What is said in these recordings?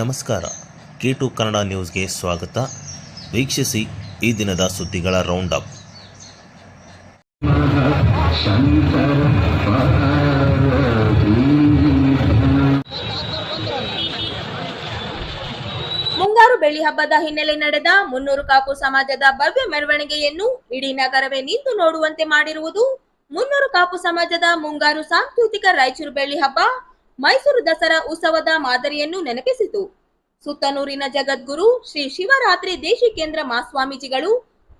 ನಮಸ್ಕಾರ. K to Kannada ನ್ಯೂಸ್ಗೆ ಸ್ವಾಗತ. ವೀಕ್ಷಿಸಿ ಈ ದಿನದ ಸುದ್ದಿಗಳ ರೌಂಡ್ ಅಪ್ ಮುಂಗಾರು ಬೆಳ್ಳಿ ಹಬ್ಬದ ಹಿನ್ನೆಲೆ ನಡೆದ ಮುನ್ನೂರು ಕಾಪು ಸಮಾಜದ ಭವ್ಯ ಮೆರವಣಿಗೆಯನ್ನು ಇಡೀ ನಗರವೇ ನಿಂತು ನೋಡುವಂತೆ ಮಾಡಿರುವುದು ಮುನ್ನೂರು ಕಾಪು ಸಮಾಜದ ಮುಂಗಾರು ಸಾಂಸ್ಕೃತಿಕ ರಾಯಚೂರು ಬೆಳ್ಳಿ ಹಬ್ಬ ಮೈಸೂರು ದಸರಾ ಉತ್ಸವದ ಮಾದರಿಯನ್ನು ನೆನಪಿಸಿತು. ಸುತ್ತನೂರಿನ ಜಗದ್ಗುರು ಶ್ರೀ ಶಿವರಾತ್ರಿ ದೇಶಿಕೇಂದ್ರ ಮಾಸ್ವಾಮೀಜಿಗಳು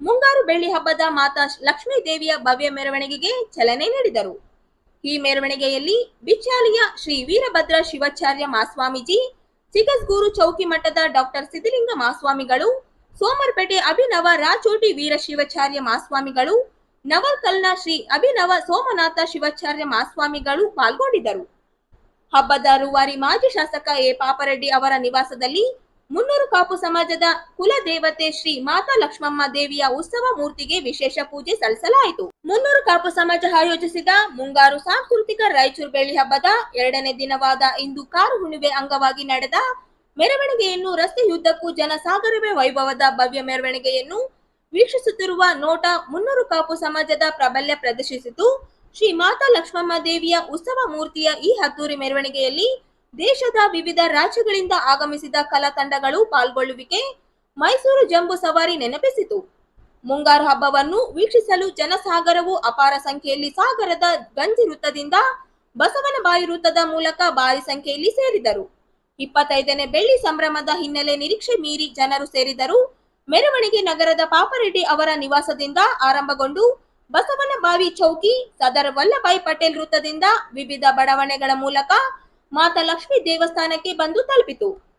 ಮುಂಗಾರು ಬೆಳ್ಳಿ ಹಬ್ಬದ ಮಾತಾ ಲಕ್ಷ್ಮೀ ದೇವಿಯ ಭವ್ಯ ಮೆರವಣಿಗೆಗೆ ಚಲನೆ ನೀಡಿದರು. ಈ ಮೆರವಣಿಗೆಯಲ್ಲಿ ಬಿಚ್ಚಾಲಿಯ ಶ್ರೀ ವೀರಭದ್ರ ಶಿವಾಚಾರ್ಯ ಮಾಸ್ವಾಮೀಜಿ ಸಿಗಸ್ಗೂರು ಚೌಕಿ ಮಠದ ಡಾಕ್ಟರ್ ಸಿದ್ಧಲಿಂಗ ಮಾಸ್ವಾಮಿಗಳು ಸೋಮರ್ಪೇಟೆ ಅಭಿನವ ರಾಚೋಟಿ ವೀರ ಶಿವಾಚಾರ್ಯ ಮಾಸ್ವಾಮಿಗಳು ನವಲ್ಕಲ್ನ ಶ್ರೀ ಅಭಿನವ ಸೋಮನಾಥ ಶಿವಾಚಾರ್ಯ ಮಾಸ್ವಾಮಿಗಳು ಪಾಲ್ಗೊಂಡಿದ್ದರು. ಹಬ್ಬದ ರೂವಾರಿ ಮಾಜಿ ಶಾಸಕ ಎ ಪಾಪರೆಡ್ಡಿ ಅವರ ನಿವಾಸದಲ್ಲಿ ಮುನ್ನೂರು ಕಾಪು ಸಮಾಜದ ಕುಲದೇವತೆ ಶ್ರೀ ಮಾತಾ ಲಕ್ಷ್ಮಮ್ಮ ದೇವಿಯ ಉತ್ಸವ ಮೂರ್ತಿಗೆ ವಿಶೇಷ ಪೂಜೆ ಸಲ್ಲಿಸಲಾಯಿತು. ಮುನ್ನೂರು ಕಾಪು ಸಮಾಜ ಆಯೋಜಿಸಿದ ಮುಂಗಾರು ಸಾಂಸ್ಕೃತಿಕ ರಾಯಚೂರು ಬೆಳ್ಳಿ ಹಬ್ಬದ ಎರಡನೇ ದಿನವಾದ ಇಂದು ಕಾರು ಹುಣ್ಣಿಮೆ ಅಂಗವಾಗಿ ನಡೆದ ಮೆರವಣಿಗೆಯನ್ನು ರಸ್ತೆಯುದ್ದಕ್ಕೂ ಜನಸಾಗರವೇ ವೈಭವದ ಭವ್ಯ ಮೆರವಣಿಗೆಯನ್ನು ವೀಕ್ಷಿಸುತ್ತಿರುವ ನೋಟ ಮುನ್ನೂರು ಕಾಪು ಸಮಾಜದ ಪ್ರಾಬಲ್ಯ ಪ್ರದರ್ಶಿಸಿತು. ಶ್ರೀ ಮಾತಾ ಲಕ್ಷ್ಮಮ್ಮ ದೇವಿಯ ಉತ್ಸವ ಮೂರ್ತಿಯ ಈ ಹತ್ತೂರಿ ಮೆರವಣಿಗೆಯಲ್ಲಿ ದೇಶದ ವಿವಿಧ ರಾಜ್ಯಗಳಿಂದ ಆಗಮಿಸಿದ ಕಲಾ ತಂಡಗಳು ಪಾಲ್ಗೊಳ್ಳುವಿಕೆ, ಮೈಸೂರು ಜಂಬೂ ಸವಾರಿ ನೆನಪಿಸಿತು. ಮುಂಗಾರು ಹಬ್ಬವನ್ನು ವೀಕ್ಷಿಸಲು ಜನಸಾಗರವು ಅಪಾರ ಸಂಖ್ಯೆಯಲ್ಲಿ ಸಾಗರದ ಗಂಜಿ ವೃತ್ತದಿಂದ ಬಸವನಬಾಯಿ ವೃತ್ತದ ಮೂಲಕ ಭಾರಿ ಸಂಖ್ಯೆಯಲ್ಲಿ ಸೇರಿದರು. ಇಪ್ಪತ್ತೈದನೇ ಬೆಳ್ಳಿ ಸಂಭ್ರಮದ ಹಿನ್ನೆಲೆ ನಿರೀಕ್ಷೆ ಮೀರಿ ಜನರು ಸೇರಿದರು ಮೆರವಣಿಗೆ ನಗರದ ಪಾಪರೆಡ್ಡಿ ಅವರ ನಿವಾಸದಿಂದ ಆರಂಭಗೊಂಡು ಬಸವನಬಾವಿ ಚೌಕಿ ಸದರ್ ವಲ್ಲಭಾಯಿ ಪಟೇಲ್ ವೃತ್ತದಿಂದ ವಿವಿಧ ಬಡಾವಣೆಗಳ ಮೂಲಕ ಮಾತಾ ಲಕ್ಷ್ಮಿ ದೇವಸ್ಥಾನಕ್ಕೆ ಬಂದು ತಲುಪಿತು.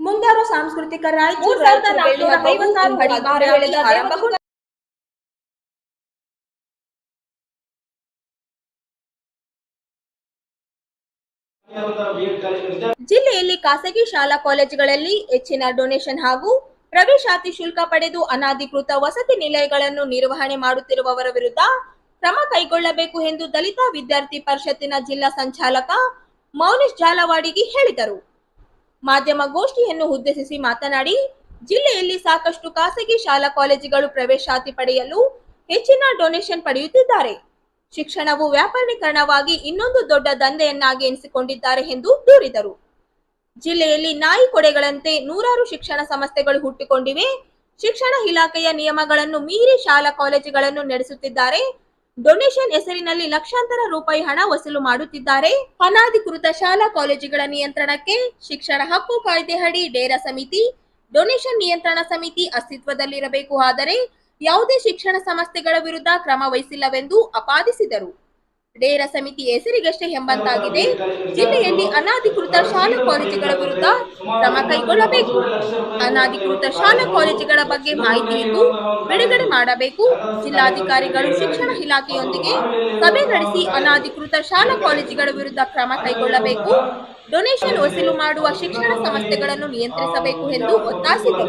ಮುಂಗಾರು ಸಾಂಸ್ಕೃತಿಕ ರಾಯಚೂರು ರೈತ ನಾಡು ಹರಿವಸಾರು ಹಡಿ ಆರಂಭಗೊಂಡ ಖಾಸಗಿ ಶಾಲಾ ಕಾಲೇಜುಗಳಲ್ಲಿ ಹೆಚ್ಚಿನ ಡೊನೇಷನ್ ಹಾಗೂ ಪ್ರವೇಶಾತಿ ಶುಲ್ಕ ಪಡೆದು ಅನಧಿಕೃತ ವಸತಿ ನಿಲಯಗಳನ್ನು ನಿರ್ವಹಣೆ ಮಾಡುತ್ತಿರುವವರ ವಿರುದ್ಧ ಕ್ರಮ ಕೈಗೊಳ್ಳಬೇಕು ಎಂದು ದಲಿತ ವಿದ್ಯಾರ್ಥಿ ಪರಿಷತ್ತಿನ ಜಿಲ್ಲಾ ಸಂಚಾಲಕ ಮೌನೇಶ್ ಜಾಲವಾಡಿಗೆ ಹೇಳಿದರು. ಮಾಧ್ಯಮ ಗೋಷ್ಠಿಯನ್ನು ಉದ್ದೇಶಿಸಿ ಮಾತನಾಡಿ, ಜಿಲ್ಲೆಯಲ್ಲಿ ಸಾಕಷ್ಟು ಖಾಸಗಿ ಶಾಲಾ ಕಾಲೇಜುಗಳು ಪ್ರವೇಶಾತಿ ಪಡೆಯಲು ಹೆಚ್ಚಿನ ಡೊನೇಷನ್ ಪಡೆಯುತ್ತಿದ್ದಾರೆ. ಶಿಕ್ಷಣವು ವ್ಯಾಪಾರೀಕರಣವಾಗಿ ಇನ್ನೊಂದು ದೊಡ್ಡ ದಂಧೆಯನ್ನಾಗಿ ಎನಿಸಿಕೊಂಡಿದ್ದಾರೆ ಎಂದು ದೂರಿದರು. ಜಿಲ್ಲೆಯಲ್ಲಿ ನಾಯಿ ಕೊಡೆಗಳಂತೆ ನೂರಾರು ಶಿಕ್ಷಣ ಸಂಸ್ಥೆಗಳು ಹುಟ್ಟಿಕೊಂಡಿವೆ. ಶಿಕ್ಷಣ ಇಲಾಖೆಯ ನಿಯಮಗಳನ್ನು ಮೀರಿ ಶಾಲಾ ಕಾಲೇಜುಗಳನ್ನು ನಡೆಸುತ್ತಿದ್ದಾರೆ. ಡೊನೇಷನ್ ಹೆಸರಿನಲ್ಲಿ ಲಕ್ಷಾಂತರ ರೂಪಾಯಿ ಹಣ ವಸೂಲು ಮಾಡುತ್ತಿದ್ದಾರೆ. ಅನಾಧಿಕೃತ ಶಾಲಾ ಕಾಲೇಜುಗಳ ನಿಯಂತ್ರಣಕ್ಕೆ ಶಿಕ್ಷಣ ಹಕ್ಕು ಕಾಯ್ದೆ ಅಡಿ ಡೇರಾ ಸಮಿತಿ, ಡೊನೇಷನ್ ನಿಯಂತ್ರಣ ಸಮಿತಿ ಅಸ್ತಿತ್ವದಲ್ಲಿರಬೇಕು ಆದರೆ ಯಾವುದೇ ಶಿಕ್ಷಣ ಸಂಸ್ಥೆಗಳ ವಿರುದ್ಧ ಕ್ರಮ ವಹಿಸಿಲ್ಲವೆಂದು ಆಪಾದಿಸಿದರು ಡೇರಾ ಸಮಿತಿ ಹೆಸರಿಗಷ್ಟೇ ಎಂಬಂತಾಗಿದೆ. ಜಿಲ್ಲೆಯಲ್ಲಿ ಅನಾಧಿಕೃತ ಶಾಲಾ ಕಾಲೇಜುಗಳ ವಿರುದ್ಧ ಕ್ರಮ ಕೈಗೊಳ್ಳಬೇಕು. ಅನಾಧಿಕೃತ ಶಾಲಾ ಕಾಲೇಜುಗಳ ಬಗ್ಗೆ ಮಾಹಿತಿಯನ್ನು ಬಿಡುಗಡೆ ಮಾಡಬೇಕು. ಜಿಲ್ಲಾಧಿಕಾರಿಗಳು ಶಿಕ್ಷಣ ಇಲಾಖೆಯೊಂದಿಗೆ ಸಭೆ ನಡೆಸಿ ಅನಾಧಿಕೃತ ಶಾಲಾ ಕಾಲೇಜುಗಳ ವಿರುದ್ಧ ಕ್ರಮ ಕೈಗೊಳ್ಳಬೇಕು. ಡೊನೇಷನ್ ವಸೂಲು ಮಾಡುವ ಶಿಕ್ಷಣ ಸಂಸ್ಥೆಗಳನ್ನು ನಿಯಂತ್ರಿಸಬೇಕು ಎಂದು ಒತ್ತಾಯಿಸಿದರು.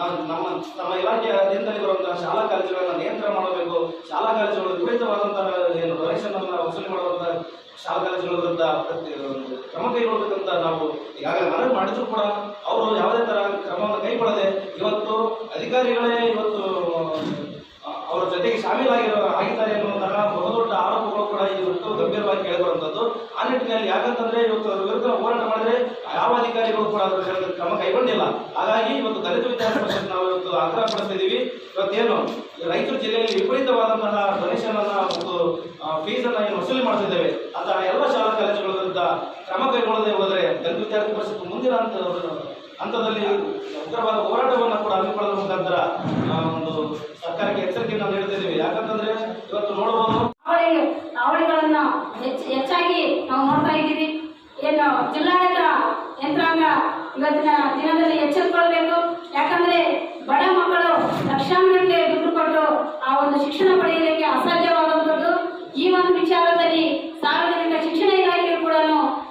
ನಮ್ಮ ನಮ್ಮ ಇಲಾಖೆಯ ಅಧೀನದಲ್ಲಿ ಬರುವಂತಹ ಶಾಲಾ ಕಾಲೇಜುಗಳನ್ನು ನಿಯಂತ್ರಣ ಮಾಡಬೇಕು. ಶಾಲಾ ಕಾಲೇಜುಗಳು ವಿಪರೀತವಾದಂತಹ ಏನು ಡೊನೇಷನ್ ವಸೂಲಿ ಮಾಡುವಂತಹ ಶಾಲಾ ಕಾಲೇಜುಗಳ ವಿರುದ್ಧ ಕ್ರಮ ಕೈಗೊಳ್ಳಬೇಕಂತ ನಾವು ಈಗಾಗಲೇ ಮನವಿ ಮಾಡಿದ್ರು ಕೂಡ ಅವರು ಯಾವುದೇ ತರ ಕ್ರಮವನ್ನು ಕೈಗೊಳ್ಳದೆ ಇವತ್ತು ಅಧಿಕಾರಿಗಳೇ ಇವತ್ತು ಅವರ ಜೊತೆಗೆ ಶಾಮೀಲಾಗಿರೋ ಗಂಭೀರವಾಗಿ ಕೇಳಿಬರುವಂತದ್ದು. ಆ ನಿಟ್ಟಿನಲ್ಲಿ ಯಾಕಂತಂದ್ರೆ ಇವತ್ತು ಅದ್ರ ವಿರುದ್ಧ ಹೋರಾಟ ಮಾಡಿದ್ರೆ ಯಾವ ಅಧಿಕಾರಿಗಳು ಕೂಡ ಅದರ ವಿರುದ್ಧ ಕ್ರಮ ಕೈಗೊಂಡಿಲ್ಲ. ಹಾಗಾಗಿ ಇವತ್ತು ದಲಿತ ವಿದ್ಯಾರ್ಥಿ ಪರಿಷತ್ ನಾವು ಇವತ್ತು ಆಗ್ರಹ ಪಡಿಸಿದೀವಿ ಇವತ್ತೇನು ರೈತರು ಜಿಲ್ಲೆಯಲ್ಲಿ ವಿಪರೀತವಾದಂತಹ ಡೊನೇಷನ್ ಅನ್ನ ಒಂದು ಫೀಸ್ ಅನ್ನ ಏನು ವಸೂಲಿ ಮಾಡ್ತಿದ್ದೇವೆ. ಅಂತಹ ಎಲ್ಲ ಶಾಲಾ ಕಾಲೇಜುಗಳ ವಿರುದ್ಧ ಕ್ರಮ ಕೈಗೊಳ್ಳದೆ ಹೋದರೆ ದಲಿತ ವಿದ್ಯಾರ್ಥಿ ಪರಿಷತ್ ಮುಂದಿನ ಹಂತದಲ್ಲಿ ಉಗ್ರವಾದ ಹೋರಾಟವನ್ನು ಕೂಡ ಹಮ್ಮಿಕೊಳ್ಳುವ ಮುಖಾಂತರ ಒಂದು ಸರ್ಕಾರಕ್ಕೆ ಎಚ್ಚರಿಕೆಯನ್ನು ನೀಡುತ್ತಿದ್ದೇವೆ ಯಾಕಂತಂದ್ರೆ ಇವತ್ತು ನೋಡಬಹುದು ಅವಳಿಗೆ ಅವಳಿಗಳನ್ನ ಹೆಚ್ಚು, ಹೆಚ್ಚಾಗಿ ನಾವು ನೋಡ್ತಾ ಇದ್ದೀವಿ. ಏನು ಜಿಲ್ಲಾಡಳಿತ ಯಂತ್ರಾಂಗ ಇವತ್ತಿನ ದಿನದಲ್ಲಿ ಎಚ್ಚೆತ್ತುಕೊಳ್ಬೇಕು ಯಾಕಂದ್ರೆ ಬಡ ಮಕ್ಕಳು ಲಕ್ಷಾಂಗಟ್ಟಲೆ ದುಡ್ಡು ಕೊಟ್ಟು ಆ ಒಂದು ಶಿಕ್ಷಣ ಪಡೆಯಲಿಕ್ಕೆ ಅಸಾಧ್ಯವಾದಂಥದ್ದು ಈ ಒಂದು ವಿಚಾರದಲ್ಲಿ ಸಾರ್ವಜನಿಕ ಶಿಕ್ಷಣ ಇಲಾಖೆ ಕೂಡ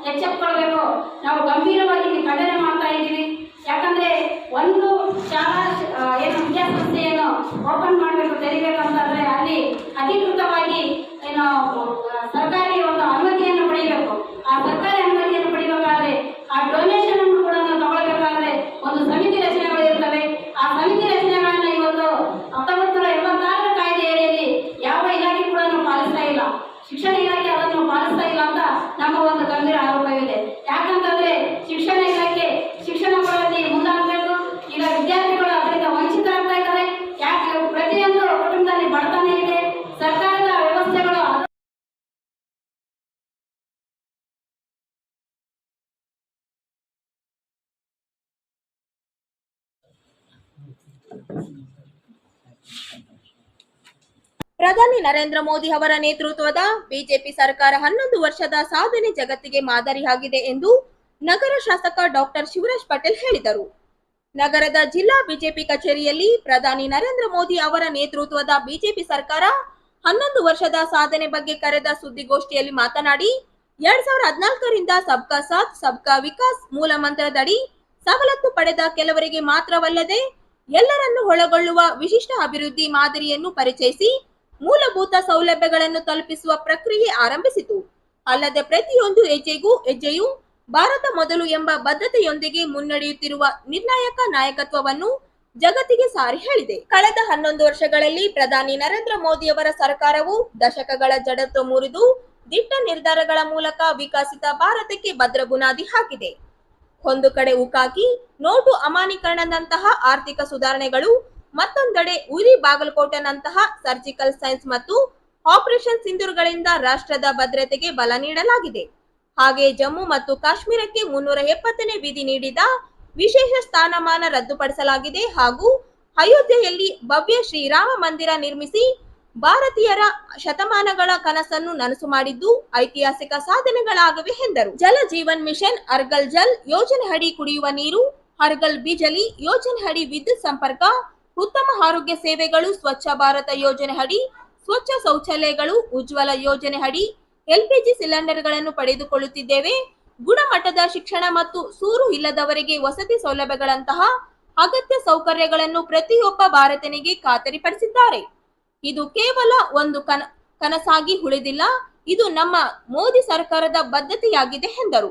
ಎಚ್ಚೆತ್ತುಕೊಳ್ಬೇಕು ನಾವು ಗಂಭೀರವಾಗಿ ಇಲ್ಲಿ ಖಂಡನೆ ಮಾಡ್ತಾ ಇದ್ದೀವಿ ಯಾಕಂದ್ರೆ ಒಂದು ಶಾಲಾ ಆ, ಏನು ವಿದ್ಯಾಸಂಸ್ಥೆಯನ್ನು ಓಪನ್ ಮಾಡಬೇಕು ತೆರಿಬೇಕಂತಂದ್ರೆ ಅಲ್ಲಿ ಅಧಿಕೃತವಾಗಿ ಏನು ಆ, ಸರ್ಕಾರಿ ಒಂದು ಅನುಮತಿಯನ್ನು ಪಡೆಯಬೇಕು ಆ ಸರ್ಕಾರಿ ಅನುಮತಿಯನ್ನು ಪಡಿಬೇಕಾದ್ರೆ ಆ ಡೊನೇಷನ್ ಅನ್ನು ಕೂಡ ನಾವು ತಗೊಳ್ಬೇಕಾದ್ರೆ ಒಂದು ಸಮಿತಿ ರಚನೆಗಳು ಇರ್ತವೆ ಆ ಸಮಿತಿ ರಚನೆಗಳನ್ನ ಇವತ್ತು ಹತ್ತೊಂಬತ್ತು ನೂರ ಎಂಬತ್ತಾರರ ಕಾಯ್ದೆ ಅಡಿಯಲ್ಲಿ ಯಾವ ಇಲಾಖೆ ಕೂಡ ಪಾಲಿಸ್ತಾ ಇಲ್ಲ ಶಿಕ್ಷಣ ಅದನ್ನು ಪಾಲಿಸ್ತಾ ಇಲ್ಲ ಅಂತ ನಮ್ಮ ಒಂದು ಗಂಭೀರ ಆರೋಪವಿದೆ ಯಾಕಂತಂದ್ರೆ ಶಿಕ್ಷಣ ಇಲಾಖೆ ಶಿಕ್ಷಣ ಕೊಡಲ್ಲಿ ಮುಂದಾಗಬೇಕು ಈಗ ವಿದ್ಯಾರ್ಥಿಗಳು ಅದರಿಂದ ವಂಚಿತರಾಗ್ತಾ ಇದ್ದಾರೆ ಯಾಕೆ ಪ್ರತಿಯೊಂದು ಕುಟುಂಬದಲ್ಲಿ ಬಡತನ ಇದೆ ಸರ್ಕಾರದ ವ್ಯವಸ್ಥೆಗಳು ಅದ- ಪ್ರಧಾನಿ ನರೇಂದ್ರ ಮೋದಿ ಅವರ ನೇತೃತ್ವದ ಬಿಜೆಪಿ ಸರ್ಕಾರ ಹನ್ನೊಂದು ವರ್ಷದ ಸಾಧನೆ ಜಗತ್ತಿಗೆ ಮಾದರಿಯಾಗಿದೆ ಎಂದು ನಗರ ಶಾಸಕ ಡಾಕ್ಟರ್ ಶಿವರಾಜ್ ಪಟೇಲ್ ಹೇಳಿದರು. ನಗರದ ಜಿಲ್ಲಾ ಬಿಜೆಪಿ ಕಚೇರಿಯಲ್ಲಿ ಪ್ರಧಾನಿ ನರೇಂದ್ರ ಮೋದಿ ಅವರ ನೇತೃತ್ವದ ಬಿಜೆಪಿ ಸರ್ಕಾರ ಹನ್ನೊಂದು ವರ್ಷದ ಸಾಧನೆ ಬಗ್ಗೆ ಕರೆದ ಸುದ್ದಿಗೋಷ್ಠಿಯಲ್ಲಿ ಮಾತನಾಡಿ, ಎರಡ್ ಸಾವಿರದ ಹದಿನಾಲ್ಕರಿಂದ ಸಬ್ಕಾ ಸಾಥ್, ಸಬ್ಕಾ ವಿಕಾಸ್ ಮೂಲ ಮಂತ್ರದಡಿ ಸವಲತ್ತು ಪಡೆದ ಕೆಲವರಿಗೆ ಮಾತ್ರವಲ್ಲದೆ ಎಲ್ಲರನ್ನು ಒಳಗೊಳ್ಳುವ ವಿಶಿಷ್ಟ ಅಭಿವೃದ್ಧಿ ಮಾದರಿಯನ್ನು ಪರಿಚಯಿಸಿ ಮೂಲಭೂತ ಸೌಲಭ್ಯಗಳನ್ನು ತಲುಪಿಸುವ ಪ್ರಕ್ರಿಯೆ ಆರಂಭಿಸಿತು. ಅಲ್ಲದೆ ಪ್ರತಿಯೊಂದು ಹೆಜ್ಜೆಗೂ ಹೆಜ್ಜೆಯು ಭಾರತ ಮೊದಲು ಎಂಬ ಬದ್ಧತೆಯೊಂದಿಗೆ ಮುನ್ನಡೆಯುತ್ತಿರುವ ನಿರ್ಣಾಯಕ ನಾಯಕತ್ವವನ್ನು ಜಗತ್ತಿಗೆ ಸಾರಿ ಹೇಳಿದೆ. ಕಳೆದ ಹನ್ನೊಂದು ವರ್ಷಗಳಲ್ಲಿ ಪ್ರಧಾನಿ ನರೇಂದ್ರ ಮೋದಿಯವರ ಸರ್ಕಾರವು ದಶಕಗಳ ಜಡತ್ವ ಮುರಿದು ದಿಟ್ಟ ನಿರ್ಧಾರಗಳ ಮೂಲಕ ವಿಕಸಿತ ಭಾರತಕ್ಕೆ ಭದ್ರ ಬುನಾದಿ ಹಾಕಿದೆ. ಒಂದು ಕಡೆ ಉಕಾಕಿ, ನೋಟು ಅಮಾನೀಕರಣದಂತಹ ಆರ್ಥಿಕ ಸುಧಾರಣೆಗಳು ಮತ್ತೊಂದೆಡೆ ಉರಿ ಬಾಗಲಕೋಟೆನಂತಹ ಸರ್ಜಿಕಲ್ ಸೈನ್ಸ್ ಮತ್ತು ಆಪರೇಷನ್ ಸಿಂಧೂರ್ಗಳಿಂದ ರಾಷ್ಟ್ರದ ಭದ್ರತೆಗೆ ಬಲ ನೀಡಲಾಗಿದೆ. ಹಾಗೆ ಜಮ್ಮು ಮತ್ತು ಕಾಶ್ಮೀರಕ್ಕೆ ಮುನ್ನೂರ ಎಪ್ಪತ್ತನೇ ವಿಧಿ ನೀಡಿದ ವಿಶೇಷ ಸ್ಥಾನಮಾನ ರದ್ದುಪಡಿಸಲಾಗಿದೆ ಹಾಗೂ ಅಯೋಧ್ಯೆಯಲ್ಲಿ ಭವ್ಯ ಶ್ರೀರಾಮ ಮಂದಿರ ನಿರ್ಮಿಸಿ ಭಾರತೀಯರ ಶತಮಾನಗಳ ಕನಸನ್ನು ನನಸು ಮಾಡಿದ್ದು ಐತಿಹಾಸಿಕ ಸಾಧನೆಗಳಾಗವೆ ಎಂದರು. ಜಲ ಜೀವನ್ ಮಿಷನ್ ಅರ್ಗಲ್ ಜಲ್ ಯೋಜನೆ ಅಡಿ ಕುಡಿಯುವ ನೀರು, ಅರ್ಗಲ್ ಬಿಜಲಿ ಯೋಜನೆ ಅಡಿ ವಿದ್ಯುತ್ ಸಂಪರ್ಕ ಉತ್ತಮ ಆರೋಗ್ಯ ಸೇವೆಗಳು, ಸ್ವಚ್ಛ ಭಾರತ ಯೋಜನೆ ಅಡಿ, ಸ್ವಚ್ಛ ಶೌಚಾಲಯಗಳು, ಉಜ್ವಲ ಯೋಜನೆ ಅಡಿ ಎಲ್ಪಿಜಿ ಸಿಲಿಂಡರ್ಗಳನ್ನು ಪಡೆದುಕೊಳ್ಳುತ್ತಿದ್ದೇವೆ. ಗುಣಮಟ್ಟದ ಶಿಕ್ಷಣ ಮತ್ತು ಸೂರು ಇಲ್ಲದವರಿಗೆ ವಸತಿ ಸೌಲಭ್ಯಗಳಂತಹ ಅಗತ್ಯ ಸೌಕರ್ಯಗಳನ್ನು ಪ್ರತಿಯೊಬ್ಬ ಭಾರತನಿಗೆ ಖಾತರಿಪಡಿಸಿದ್ದಾರೆ. ಇದು ಕೇವಲ ಒಂದು ಕನ, ಕನಸಾಗಿ ಉಳಿದಿಲ್ಲ, ಇದು ನಮ್ಮ ಮೋದಿ ಸರ್ಕಾರದ ಬದ್ಧತೆಯಾಗಿದೆ ಎಂದರು.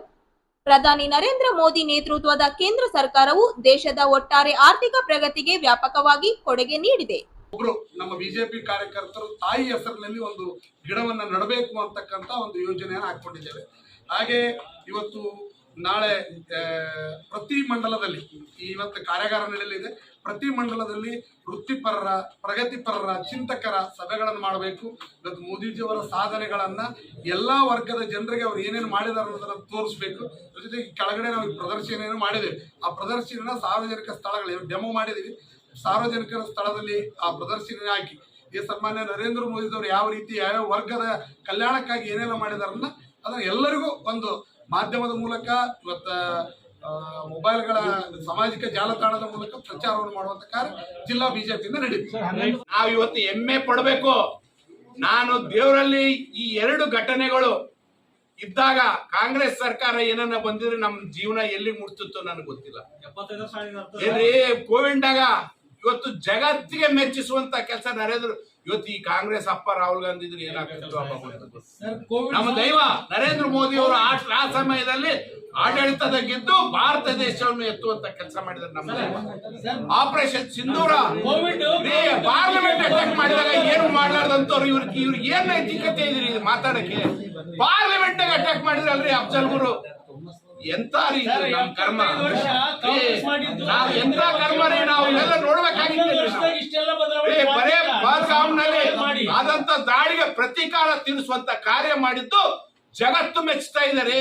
ಪ್ರಧಾನಿ ನರೇಂದ್ರ ಮೋದಿ ನೇತೃತ್ವದ ಕೇಂದ್ರ ಸರ್ಕಾರವು ದೇಶದ ಒಟ್ಟಾರೆ ಆರ್ಥಿಕ ಪ್ರಗತಿಗೆ ವ್ಯಾಪಕವಾಗಿ ಕೊಡುಗೆ ನೀಡಿದೆ. ಒಬ್ರು ನಮ್ಮ ಬಿಜೆಪಿ ಕಾರ್ಯಕರ್ತರು ತಾಯಿ ಹೆಸರಿನಲ್ಲಿ ಒಂದು ಗಿಡವನ್ನು ನಡಬೇಕು ಅಂತಕ್ಕಂತ ಒಂದು ಯೋಜನೆಯನ್ನು ಹಾಕೊಂಡಿದ್ದೇವೆ ಹಾಗೆ ಇವತ್ತು ನಾಳೆ ಪ್ರತಿ ಮಂಡಲದಲ್ಲಿ ಇವತ್ತು ಕಾರ್ಯಾಗಾರ ನಡೆಯಲಿದೆ. ಪ್ರತಿ ಮಂಡಲದಲ್ಲಿ ವೃತ್ತಿಪರರ, ಪ್ರಗತಿಪರರ, ಚಿಂತಕರ ಸಭೆಗಳನ್ನು ಮಾಡಬೇಕು. ಇವತ್ತು ಮೋದಿಜಿಯವರ ಸಾಧನೆಗಳನ್ನು ಎಲ್ಲಾ ವರ್ಗದ ಜನರಿಗೆ ಅವ್ರು ಏನೇನು ಮಾಡಿದ್ದಾರೆ ಅನ್ನೋದನ್ನ ತೋರಿಸ್ಬೇಕು. ಜೊತೆಗೆ ಕೆಳಗಡೆ ನಾವು ಪ್ರದರ್ಶನ ಮಾಡಿದ್ದೇವೆ. ಆ ಪ್ರದರ್ಶನ ಸಾರ್ವಜನಿಕ ಸ್ಥಳಗಳು ಡೆಮೋ ಮಾಡಿದೀವಿ ಸಾರ್ವಜನಿಕರ ಸ್ಥಳದಲ್ಲಿ ಆ ಪ್ರದರ್ಶನ ಹಾಕಿ. ಈ ಸನ್ಮಾನ್ಯ ನರೇಂದ್ರ ಮೋದಿದವರು ಯಾವ ರೀತಿ, ಯಾವ್ಯಾವ ವರ್ಗದ ಕಲ್ಯಾಣಕ್ಕಾಗಿ ಏನೆಲ್ಲ ಮಾಡಿದಾರನ್ನ ಅದನ್ನ ಎಲ್ಲರಿಗೂ ಒಂದು ಮಾಧ್ಯಮದ ಮೂಲಕ ಇವತ್ತ ಮೊಬೈಲ್ಗಳ ಸಾಮಾಜಿಕ ಜಾಲತಾಣದ ಮೂಲಕ ಪ್ರಚಾರವನ್ನು ಮಾಡುವಂತ ಕಾರ್ಯ ಜಿಲ್ಲಾ ಬಿಜೆಪಿಯಿಂದ ನಡೀತು ನಾವು ಇವತ್ತು ಹೆಮ್ಮೆ ಪಡಬೇಕು. ನಾನು ದೇವರಲ್ಲಿ ಈ ಎರಡು ಘಟನೆಗಳು ಇದ್ದಾಗ ಕಾಂಗ್ರೆಸ್ ಸರ್ಕಾರ ಏನನ್ನ ಬಂದಿದ್ರೆ ನಮ್ಮ ಜೀವನ ಎಲ್ಲಿ ಮುಟ್ತಿತ್ತು ನನಗೆ ಗೊತ್ತಿಲ್ಲ. ಕೋವಿಡ್ ಕೋವಿಡ್ದಾಗ ಇವತ್ತು ಜಗತ್ತಿಗೆ ಮೆಚ್ಚಿಸುವಂತ ಕೆಲಸ ನರೇಂದ್ರ ಇವತ್ತು ಈ ಕಾಂಗ್ರೆಸ್ ಅಪ್ಪ ರಾಹುಲ್ ಗಾಂಧಿ ಇದ್ರೆ ಏನಾಗ್ತಿತ್ತು. ನಮ್ಮ ದೈವ ನರೇಂದ್ರ ಮೋದಿ ಅವರು ಆ ಸಮಯದಲ್ಲಿ ಆಡಳಿತದ ಗೆದ್ದು ಭಾರತ ದೇಶವನ್ನು ಎತ್ತುವಂತ ಕೆಲಸ ಮಾಡಿದ್ರು ನಮ್ಮ. ಆಪರೇಷನ್ ಸಿಂಧೂರ ಪಾರ್ಲಿಮೆಂಟ್ ಅಟ್ಯಾಕ್ ಮಾಡಿದಾಗ ಏನು ಮಾಡ್ಲಾರ್ದಂತವ್ರು ಇವ್ರಿಗೆ ಇವ್ರಿಗೆ ಏನ್ ನೈತಿಕತೆ ಇದ್ರಿ ಇದು ಮಾತಾಡಕ್ಕೆ ಪಾರ್ಲಿಮೆಂಟ್ ಅಟ್ಯಾಕ್ ಮಾಡಿದ್ರಲ್ರಿ ಅಫ್ಜಲ್ ಗುರು ಎಂತ ರೀತಿ ನಮ್ ಕರ್ಮ? ನಾವು ಎಂತ ಕರ್ಮ ರೀ ನಾವು ಇವೆಲ್ಲ ನೋಡ್ಬೇಕಾಗಿತ್ತು ಬರೇ ನಲ್ಲಿ ಆದಂತ ದಾಳಿಗೆ ಪ್ರತೀಕಾರ ತೀರಿಸುವಂತ ಕಾರ್ಯ ಮಾಡಿದ್ದು ಜಗತ್ತು ಮೆಚ್ಚುತ್ತಾ ಇದ್ದಾರೆ.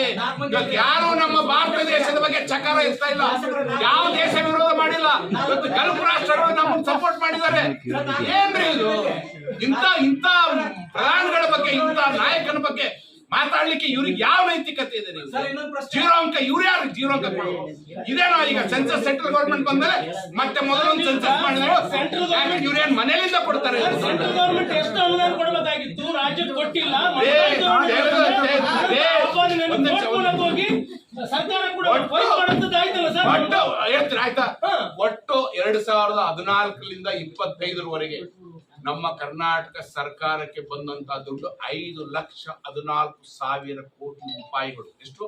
ಇವತ್ತು ಯಾರು ನಮ್ಮ ಭಾರತ ದೇಶದ ಬಗ್ಗೆ ಚಕಾರ ಇರ್ತಾ ಇಲ್ಲ. ಯಾವ ದೇಶ ವಿರೋಧ ಮಾಡಿಲ್ಲ. ಇವತ್ತು ಗಲ್ಫ್ ರಾಷ್ಟ್ರಗಳು ನಮ್ಮನ್ನು ಸಪೋರ್ಟ್ ಮಾಡಿದ್ದಾರೆ. ಏನ್ರಿ ಇದು? ಇಂತ ಇಂತ ಪ್ರಧಾನಿಗಳ ಬಗ್ಗೆ ಇಂತ ನಾಯಕನ ಬಗ್ಗೆ ಮಾತಾಡ್ಲಿಕ್ಕೆ ಇವ್ರಿಗೆ ಯಾವ ನೈತಿಕತೆ ಇದೆ ನೀವು? ಜೀರೋ ಅಂಕ ಇವ್ರು ಯಾರು? ಜೀರೋ ಅಂಕ? ಇದೇನೋ ಈಗ ಸೆನ್ಸಸ್ ಸೆಂಟ್ರಲ್ ಗೌರ್ಮೆಂಟ್ ಬಂದ್ರೆ ಮತ್ತೆ ಮೊದಲೊಂದು ಸೆನ್ಸಸ್ ಮಾಡಿದ್ರು ಇವ್ರೇನ್ ಮನೆಯಲ್ಲಿಂದ ಕೊಡ್ತಾರೆ? ಸೆಂಟ್ರಲ್ ಗವರ್ನಮೆಂಟ್ ಎಷ್ಟು ಅನುದಾನ ಕೊಡಬೇಕಾಗಿತ್ತು? ರಾಜ್ಯಕ್ಕೆ ಕೊಟ್ಟಿಲ್ಲ. ಹೋಗಿ ಸರ್ಕಾರ ಕೂಡ ಒಟ್ಟು- ಹೇಳ್ತೀನಿ ಆಯ್ತಾ. ಒಟ್ಟು ಎರಡ್ ಸಾವಿರದ ಹದಿನಾಲ್ಕರಿಂದ ಇಪ್ಪತ್ತೈದರವರೆಗೆ ನಮ್ಮ ಕರ್ನಾಟಕ ಸರ್ಕಾರಕ್ಕೆ ಬಂದಂತ ದುಡ್ಡು ಐದು ಲಕ್ಷ ಹದಿನಾಲ್ಕು ಸಾವಿರ ಕೋಟಿ ರೂಪಾಯಿಗಳು. ಎಷ್ಟು?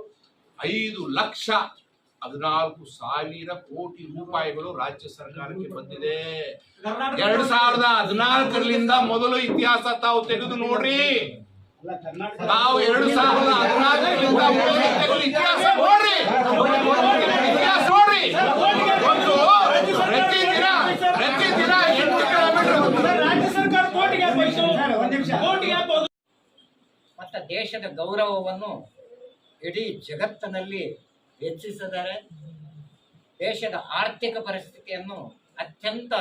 ಐದು ಲಕ್ಷ ಹದಿನಾಲ್ಕು ಸಾವಿರ ಕೋಟಿ ರೂಪಾಯಿಗಳು ರಾಜ್ಯ ಸರ್ಕಾರಕ್ಕೆ ಬಂದಿದೆ. ಎರಡ್ ಸಾವಿರದ ಹದಿನಾಲ್ಕರಿಂದ ಮೊದಲು ಇತಿಹಾಸ ತಾವು ತೆಗೆದು ನೋಡ್ರಿ. ನಾವು ಎರಡು ಸಾವಿರದ ಹದಿನಾಲ್ಕರಿಂದ ಇತಿಹಾಸ ನೋಡ್ರಿ. ಇತಿಹಾಸ ನೋಡ್ರಿ ಒಂದು ಪ್ರತಿ ದಿನ ಪ್ರತಿ ದಿನ ಎಂಟು ಕಿಲೋಮೀಟರ್ ರಾಜ್ಯ ಸರ್ಕಾರ ಕೋರ್ಟ್ಗೆ ಯಾಕೆ ಹೋಯ್ತು ಕೋರ್ಟ್ಗೆ ಯಾಕೆ ಹೋದ್ರು? ಮತ್ತು ದೇಶದ ಗೌರವವನ್ನು ಇಡೀ ಜಗತ್ತಿನಲ್ಲಿ ಹೆಚ್ಚಿಸಿದ್ದಾರೆ. ದೇಶದ ಆರ್ಥಿಕ ಪರಿಸ್ಥಿತಿಯನ್ನು ಅತ್ಯಂತ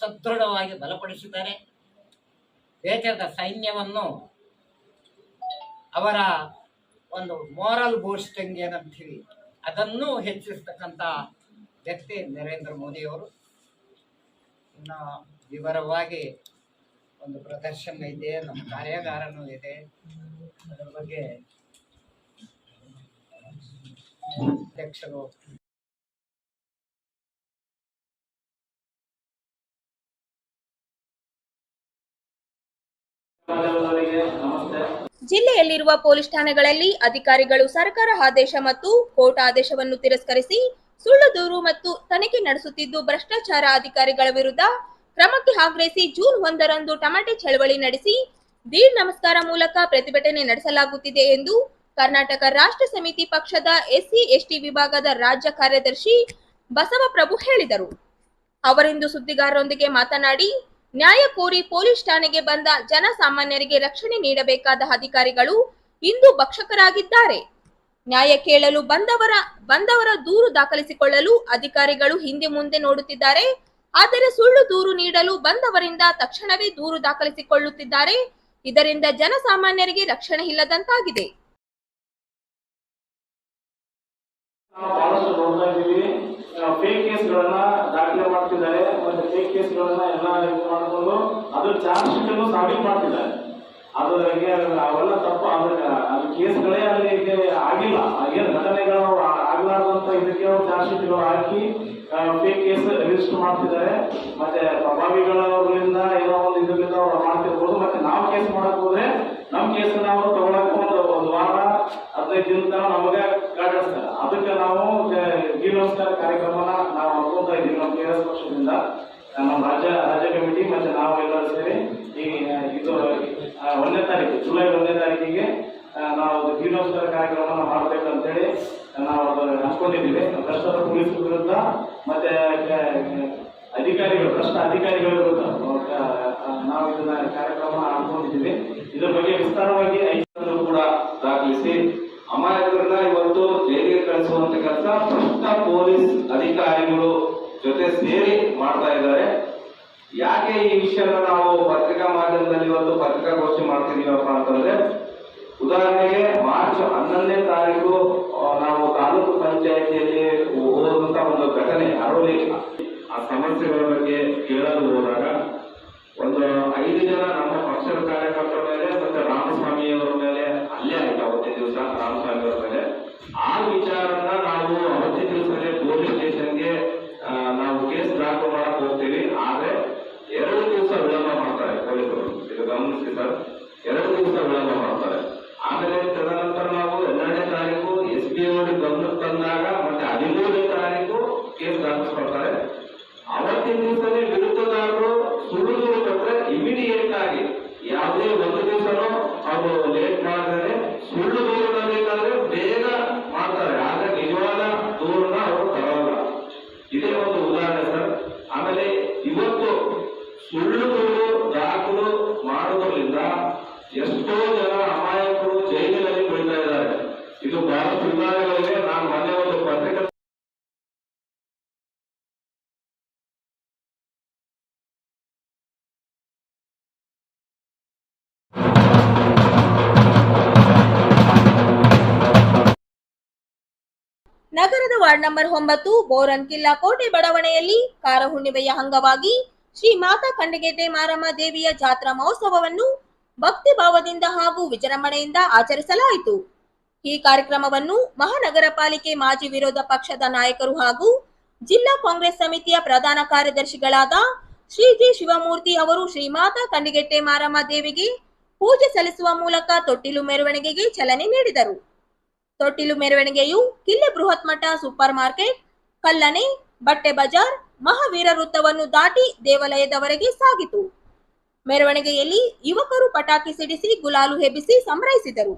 ಸದೃಢವಾಗಿ ಬಲಪಡಿಸಿದ್ದಾರೆ. ದೇಶದ ಸೈನ್ಯವನ್ನು ಅವರ ಒಂದು ಮೋರಲ್ ಬೂಸ್ಟಿಂಗ್ ಏನಂತೀವಿ, ಅದನ್ನು ಹೆಚ್ಚಿಸ್ತಕ್ಕಂಥ ವ್ಯಕ್ತಿ ನರೇಂದ್ರ ಮೋದಿಯವರು. ಇನ್ನು ವಿವರವಾಗಿ ಒಂದು ಪ್ರದರ್ಶನ ಇದೆ, ನಮ್ಮ ಕಾರ್ಯಾಗಾರನೂ ಇದೆ. ಅದರ ಬಗ್ಗೆ ಅಧ್ಯಕ್ಷರು ಜಿಲ್ಲೆಯಲ್ಲಿರುವ ಪೊಲೀಸ್ ಠಾಣೆಗಳಲ್ಲಿ ಅಧಿಕಾರಿಗಳು ಸರ್ಕಾರ ಆದೇಶ ಮತ್ತು ಕೋರ್ಟ್ ಆದೇಶವನ್ನು ತಿರಸ್ಕರಿಸಿ ಸುಳ್ಳು ದೂರು ಮತ್ತು ತನಿಖೆ ನಡೆಸುತ್ತಿದ್ದು, ಭ್ರಷ್ಟಾಚಾರ ಅಧಿಕಾರಿಗಳ ವಿರುದ್ಧ ಕ್ರಮಕ್ಕೆ ಆಗ್ರಹಿಸಿ ಜೂನ್ ಒಂದರಂದು ಟಮಾಟೆ ಚಳವಳಿ ನಡೆಸಿ ದೀಡ್ ನಮಸ್ಕಾರ ಮೂಲಕ ಪ್ರತಿಭಟನೆ ನಡೆಸಲಾಗುತ್ತಿದೆ ಎಂದು ಕರ್ನಾಟಕ ರಾಷ್ಟ್ರ ಸಮಿತಿ ಪಕ್ಷದ ಎಸ್ಸಿ, ಎಸ್ಟಿ ವಿಭಾಗದ ರಾಜ್ಯ ಕಾರ್ಯದರ್ಶಿ ಬಸವಪ್ರಭು ಹೇಳಿದರು. ಅವರಿಂದು ಸುದ್ದಿಗಾರರೊಂದಿಗೆ ಮಾತನಾಡಿ ನ್ಯಾಯ ಕೋರಿ ಪೊಲೀಸ್ ಠಾಣೆಗೆ ಬಂದ ಜನಸಾಮಾನ್ಯರಿಗೆ ರಕ್ಷಣೆ ನೀಡಬೇಕಾದ ಅಧಿಕಾರಿಗಳು ಇಂದು ಭಕ್ಷಕರಾಗಿದ್ದಾರೆ. ನ್ಯಾಯ ಕೇಳಲು ಬಂದವರ ಬಂದವರ ದೂರು ದಾಖಲಿಸಿಕೊಳ್ಳಲು ಅಧಿಕಾರಿಗಳು ಹಿಂದೆ ಮುಂದೆ ನೋಡುತ್ತಿದ್ದಾರೆ. ಆದರೆ ಸುಳ್ಳು ದೂರು ನೀಡಲು ಬಂದವರಿಂದ ತಕ್ಷಣವೇ ದೂರು ದಾಖಲಿಸಿಕೊಳ್ಳುತ್ತಿದ್ದಾರೆ. ಇದರಿಂದ ಜನಸಾಮಾನ್ಯರಿಗೆ ರಕ್ಷಣೆ ಇಲ್ಲದಂತಾಗಿದೆ. ಬಹಳಷ್ಟು ನೋಡ್ತಾ ಇದ್ದೀವಿ ಫೇಕ್ ಕೇಸ್ಗಳನ್ನ ದಾಖಲೆ ಮಾಡ್ತಿದ್ದಾರೆ. ಒಂದು ಫೇಕ್ ಕೇಸ್ಗಳನ್ನ ಎಲ್ಲ ಇದು ಮಾಡಿಕೊಂಡು ಅದ್ರ ಚಾರ್ಜ್ ಶೀಟ್ ಅನ್ನು ಸಬ್ಮಿಟ್ ಮಾಡ್ತಿದ್ದಾರೆ. ಅದ್ರಿಗೆ ಅವೆಲ್ಲ ತಪ್ಪು. ಅದಕ್ಕೆ ಅದು ಕೇಸ್ಗಳೇ ಅಲ್ಲಿ ಆಗಿಲ್ಲ. ಏನು ಘಟನೆಗಳು ಆಗ್ಲಾರ್ದಂತ ಇದಕ್ಕೆ ಅವ್ರು ಚಾರ್ಜ್ ಶೀಟ್ಗಳು ಹಾಕಿ ಫೇಕ್ ಕೇಸ್ ರಿಜಿಸ್ಟರ್ ಮಾಡ್ತಿದ್ದಾರೆ. ಮತ್ತೆ ಪ್ರಭಾವಿಗಳವರಿಂದ ಏನೋ ಒಂದು ಇದರಿಂದ ಅವ್ರು ಮಾಡ್ತಿರ್ಬೋದು. ಮತ್ತೆ ನಾವು ಕೇಸ್ ಮಾಡಕ್ ಹೋದ್ರೆ ನಮ್ಮ ಕೇಸ್ ನಾವು ತಗೊಳಕ್ ಒಂದು ಒಂದು ವಾರ, ಹದಿನೈದು ದಿನ ನಮಗೆ ಕಾಡಿಸ್ತಾರೆ ಅದಕ್ಕೆ ನಾವು ನಮಸ್ಕಾರ ಕಾರ್ಯಕ್ರಮನ ನಾವು ಮಾಡ್ಕೊಂತ ಇದ್ದೀವಿ ನಮ್ಮ ಕೆ ಎಸ್ ಪಕ್ಷದಿಂದ. ನಮ್ಮ ರಾಜ್ಯ ರಾಜ್ಯ ಕಮಿಟಿ ಮತ್ತೆ ನಾವು ಎಲ್ಲರೂ ಸೇರಿ ಈ, ಇದು ಒಂದನೇ ತಾರೀಕು, ಜುಲೈ ಒಂದನೇ ತಾರೀಕಿಗೆ ನಾವು ಗಿ ಕಾರ್ಯಕ್ರಮವನ್ನು ಮಾಡಬೇಕಂತೇಳಿ ನಾವು ಅದನ್ನು ಹಂಚ್ಕೊಂಡಿದ್ದೀವಿ. ಭ್ರಷ್ಟರ ಪೊಲೀಸ್ ವಿರುದ್ಧ ಮತ್ತೆ ಅಧಿಕಾರಿಗಳು, ಭ್ರಷ್ಟ ಅಧಿಕಾರಿಗಳ ವಿರುದ್ಧ ನಾವು ಇದನ್ನ ಕಾರ್ಯಕ್ರಮ ಹಮ್ಮಿಕೊಂಡಿದ್ದೀವಿ ಇದರ ಬಗ್ಗೆ ವಿಸ್ತಾರವಾಗಿ ಐದು ಕೂಡ ದಾಖಲಿಸಿ. ಅಮಾಯಕರನ್ನ ಇವತ್ತು ಜೈಲಿಗೆ ಕಳಿಸುವಂತ ಕೆಲಸ ಭ್ರಷ್ಟ ಪೊಲೀಸ್ ಅಧಿಕಾರಿಗಳು ಜೊತೆ ಸೇರಿ ಮಾಡ್ತಾ ಇದ್ದಾರೆ. ಯಾಕೆ ಈ ವಿಷಯನ ನಾವು ಪತ್ರಿಕಾ ಮಾಧ್ಯಮದಲ್ಲಿ ಇವತ್ತು ಪತ್ರಿಕಾಗೋಷ್ಠಿ ಮಾಡ್ತಿದೀವಪ್ಪ ಅಂತಂದ್ರೆ ಉದಾಹರಣೆಗೆ ಮಾರ್ಚ್ ಹನ್ನೊಂದನೇ ತಾರೀಕು ನಾವು ತಾಲೂಕು ಪಂಚಾಯಿತಿಯಲ್ಲಿ ಹೋದಂತ ಒಂದು ಘಟನೆ ಅರೋಲಿ ಆ ಸಮಸ್ಯೆಗಳ ಬಗ್ಗೆ ಕೇಳಲು ಹೋದಾಗ ಒಂದು ಐದು ಜನ ನಮ್ಮ ಪಕ್ಷದ ಸುಳ್ಳು ದೂರು ದಾಖಲು ಮಾಡುವುದರಿಂದ ಎಷ್ಟೋ ಜನ ಅಮಾಯಕರು ಜೈಲಿನಲ್ಲಿ ಬೀಳ್ತಾ ಇದ್ದಾರೆ. ಇದು ಬಹಳಷ್ಟು ಉದಾಹರಣೆಗಳಿವೆ ನಾನು ಮೊನ್ನೆ ಒಂದು ಪತ್ರಿಕಾ ನಗರದ ವಾರ್ಡ್ ನಂಬರ್ ಒಂಬತ್ತು ಬೋರನ್ ಕಿಲ್ಲಾ ಕೋಟೆ ಬಡಾವಣೆಯಲ್ಲಿ ಕಾರ ಹುಣ್ಣಿಮೆಯ ಅಂಗವಾಗಿ ಶ್ರೀ ಮಾತಾ ಖಂಡಗೇಟೆ ಮಾರಮ್ಮ ದೇವಿಯ ಜಾತ್ರಾ ಮಹೋತ್ಸವವನ್ನು ಭಕ್ತಿ ಭಾವದಿಂದ ಹಾಗೂ ವಿಜೃಂಭಣೆಯಿಂದ ಆಚರಿಸಲಾಯಿತು. ಈ ಕಾರ್ಯಕ್ರಮವನ್ನು ಮಹಾನಗರ ಪಾಲಿಕೆ ಮಾಜಿ ವಿರೋಧ ಪಕ್ಷದ ನಾಯಕರು ಹಾಗೂ ಜಿಲ್ಲಾ ಕಾಂಗ್ರೆಸ್ ಸಮಿತಿಯ ಪ್ರಧಾನ ಕಾರ್ಯದರ್ಶಿಗಳಾದ ಶ್ರೀ ಜಿ ಶಿವಮೂರ್ತಿ ಅವರು ಶ್ರೀ ಮಾತಾ ಖಂಡಗೇಟೆ ಮಾರಮ್ಮ ದೇವಿಗೆ ಪೂಜೆ ಸಲ್ಲಿಸುವ ಮೂಲಕ ತೊಟ್ಟಿಲು ಮೆರವಣಿಗೆಗೆ ಚಲನೆ ನೀಡಿದರು. ತೊಟ್ಟಿಲು ಮೆರವಣಿಗೆಯು ಕಿಲ್ಲೆ ಬೃಹತ್ ಮಠ ಸೂಪರ್ ಮಾರ್ಕೆಟ್ ಕಲ್ಲನೆ ಬಟ್ಟೆ ಬಜಾರ್ ಮಹಾವೀರ ವೃತ್ತವನ್ನು ದಾಟಿ ದೇವಾಲಯದವರೆಗೆ ಸಾಗಿತು. ಮೆರವಣಿಗೆಯಲ್ಲಿ ಯುವಕರು ಪಟಾಕಿ ಸಿಡಿಸಿ ಗುಲಾಲು ಹೆಬ್ಬಿಸಿ ಸಂಭ್ರಮಿಸಿದರು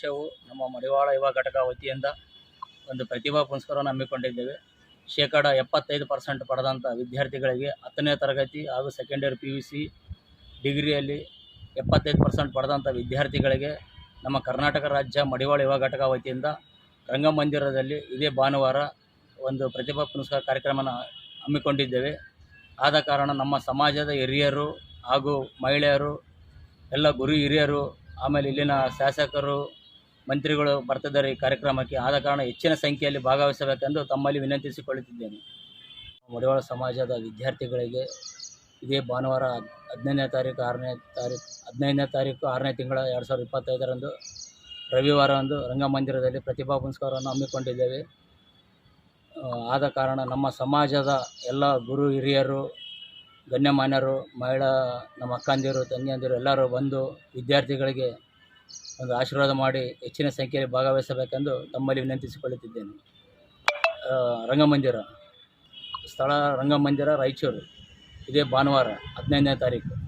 ವರ್ಷವು ನಮ್ಮ ಮಡಿವಾಳ ಯುವ ಘಟಕ ವತಿಯಿಂದ ಒಂದು ಪ್ರತಿಭಾ ಪುರಸ್ಕಾರವನ್ನು ಹಮ್ಮಿಕೊಂಡಿದ್ದೇವೆ. ಶೇಕಡ ಎಪ್ಪತ್ತೈದು ಪರ್ಸೆಂಟ್ ಪಡೆದಂಥ ವಿದ್ಯಾರ್ಥಿಗಳಿಗೆ ಹತ್ತನೇ ತರಗತಿ ಹಾಗೂ second year P U C ಡಿಗ್ರಿಯಲ್ಲಿ ಎಪ್ಪತ್ತೈದು ಪರ್ಸೆಂಟ್ ಪಡೆದಂಥ ವಿದ್ಯಾರ್ಥಿಗಳಿಗೆ ನಮ್ಮ ಕರ್ನಾಟಕ ರಾಜ್ಯ ಮಡಿವಾಳ ಯುವ ಘಟಕ ವತಿಯಿಂದ ರಂಗಮಂದಿರದಲ್ಲಿ ಇದೇ ಭಾನುವಾರ ಒಂದು ಪ್ರತಿಭಾ ಪುರಸ್ಕಾರ ಕಾರ್ಯಕ್ರಮನ ಹಮ್ಮಿಕೊಂಡಿದ್ದೇವೆ. ಆದ ಕಾರಣ ನಮ್ಮ ಸಮಾಜದ ಹಿರಿಯರು ಹಾಗೂ ಮಹಿಳೆಯರು, ಎಲ್ಲ ಗುರು ಹಿರಿಯರು, ಆಮೇಲೆ ಇಲ್ಲಿನ ಶಾಸಕರು ಮಂತ್ರಿಗಳು ಬರ್ತಿದ್ದಾರೆ ಈ ಕಾರ್ಯಕ್ರಮಕ್ಕೆ. ಆದ ಕಾರಣ ಹೆಚ್ಚಿನ ಸಂಖ್ಯೆಯಲ್ಲಿ ಭಾಗವಹಿಸಬೇಕೆಂದು ತಮ್ಮಲ್ಲಿ ವಿನಂತಿಸಿಕೊಳ್ಳುತ್ತಿದ್ದೇನೆ. ಮಡಿವಾಳ ಸಮಾಜದ ವಿದ್ಯಾರ್ಥಿಗಳಿಗೆ ಇದೇ ಭಾನುವಾರ ಹದಿನೈದನೇ ತಾರೀಕು, ಆರನೇ ತಾರೀಕು, ಹದಿನೈದನೇ ತಾರೀಕು, ಆರನೇ ತಿಂಗಳ ಎರಡು ಸಾವಿರದ ಇಪ್ಪತ್ತೈದರಂದು ರವಿವಾರಂದು ರಂಗಮಂದಿರದಲ್ಲಿ ಪ್ರತಿಭಾ ಪುರಸ್ಕಾರವನ್ನು ಹಮ್ಮಿಕೊಂಡಿದ್ದೇವೆ. ಆದ ಕಾರಣ ನಮ್ಮ ಸಮಾಜದ ಎಲ್ಲ ಗುರು ಹಿರಿಯರು, ಗಣ್ಯಮಾನ್ಯರು, ಮಹಿಳಾ, ನಮ್ಮ ಅಕ್ಕಂದಿರು, ತಂಗಿಯಂದಿರು ಎಲ್ಲರೂ ಬಂದು ವಿದ್ಯಾರ್ಥಿಗಳಿಗೆ ಒಂದು ಆಶೀರ್ವಾದ ಮಾಡಿ ಹೆಚ್ಚಿನ ಸಂಖ್ಯೆಯಲ್ಲಿ ಭಾಗವಹಿಸಬೇಕೆಂದು ತಮ್ಮಲ್ಲಿ ವಿನಂತಿಸಿಕೊಳ್ಳುತ್ತಿದ್ದೇನೆ. ರಂಗಮಂದಿರ, ಸ್ಥಳ ರಂಗಮಂದಿರ ರಾಯಚೂರು. ಇದೇ ಭಾನುವಾರ ಹದಿನೈದನೇ ತಾರೀಕು.